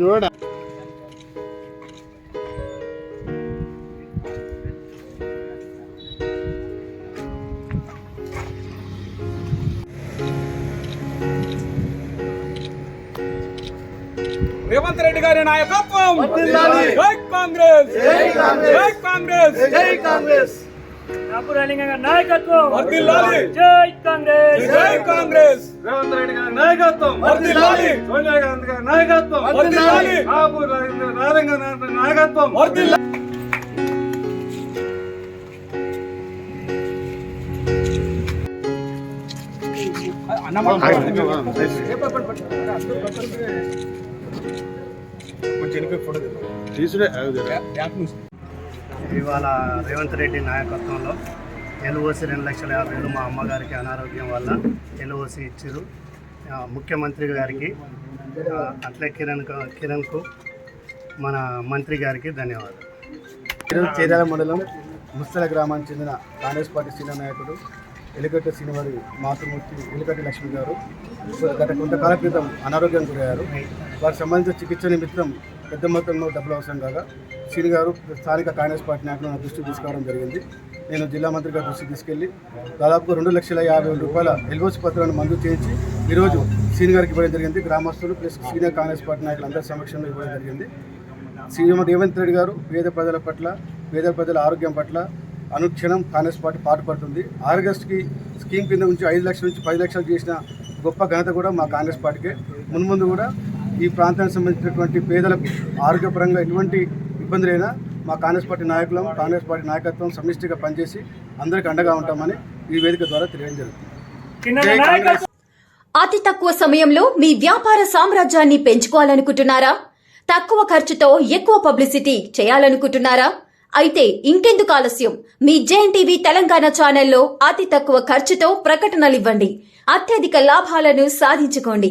జోడ. రేవంత్ రెడ్డి గారి నాయకత్వం. జై కాంగ్రెస్. జై కాంగ్రెస్. జై కాంగ్రెస్. జై కాంగ్రెస్. నాపురాలింగ నాయకత్వం. జై కాంగ్రెస్. జై కాంగ్రెస్! రేవంత్ రెడ్డి గారి నాయకత్వం! వర్ధిల్లాలి. సోనియా గాంధీ గారి నాయకత్వం! వర్ధిల్లాలి. బాబు రాజంగ నాయకత్వం! వర్ధిల్లా తీసుడే ఇవాళ రేవంత్ రెడ్డి నాయకత్వంలో ఎల్ఓసి రెండు లక్షల యాభై వేలు మా అమ్మగారికి అనారోగ్యం వల్ల ఎల్ఓసి ఇచ్చారు. ముఖ్యమంత్రి గారికి అట్లే కిరణ్ కిరణ్కు మన మంత్రి గారికి ధన్యవాదాలు. ఈరోజు చేరాల మండలం ముస్తల గ్రామానికి చెందిన కాంగ్రెస్ పార్టీ సీనియర్ నాయకుడు ఎలిగట్ట శ్రీనివారి మాతృమూర్తి ఎలిగట్టి లక్ష్మి గారు. గత కొంతకాల క్రితం అనారోగ్యం గురయ్యారు. వారికి సంబంధించిన చికిత్స నిమిత్తం పెద్ద మొత్తంలో డబ్బులు అవసరం కాగా శ్రీని గారు స్థానిక కాంగ్రెస్ పార్టీ నాయకులు నా దృష్టికి తీసుకురావడం జరిగింది. నేను జిల్లా మంత్రి గారి దృష్టికి తీసుకెళ్ళి దాదాపు రెండు లక్షల యాభై వేల రూపాయల ఎల్ఓసి పత్రాలను మంజూరు చేయించి ఈరోజు సీని గారికి ఇవ్వడం జరిగింది. గ్రామస్తులు ప్లస్ సీనియర్ కాంగ్రెస్ పార్టీ నాయకులందరి సమక్షంలో ఇవ్వడం జరిగింది. సీఎం రేవంత్ రెడ్డి గారు పేద ప్రజల పట్ల పేద ప్రజల ఆరోగ్యం పట్ల అనుక్షణం కాంగ్రెస్ పార్టీ పాటుపడుతుంది. ఆగస్టుకి స్కీమ్ కింద నుంచి ఐదు లక్షల నుంచి పది లక్షలు చేసిన గొప్ప ఘనత కూడా మా కాంగ్రెస్ పార్టీకే. మున్ముందు కూడా ఈ ప్రాంతానికి సంబంధించినటువంటి పేదలకు ఆరోగ్యపరంగా ఎటువంటి ఇబ్బందులైనా మా కాంగ్రెస్ పార్టీ నాయకులం కాంగ్రెస్ పార్టీ నాయకత్వం సమిష్టిగా పనిచేసి అందరికీ అండగా ఉంటామని ఈ వేదిక ద్వారా తెలియడం జరుగుతుంది. అతి తక్కువ సమయంలో మీ వ్యాపార సామ్రాజ్యాన్ని పెంచుకోవాలనుకుంటున్నారా? తక్కువ ఖర్చుతో ఎక్కువ పబ్లిసిటీ చేయాలనుకుంటున్నారా? అయితే ఇంకెందుకు ఆలస్యం? మీ జేఎన్ టీవీ తెలంగాణ ఛానల్లో అతి తక్కువ ఖర్చుతో ప్రకటనలివ్వండి. అత్యధిక లాభాలను సాధించుకోండి.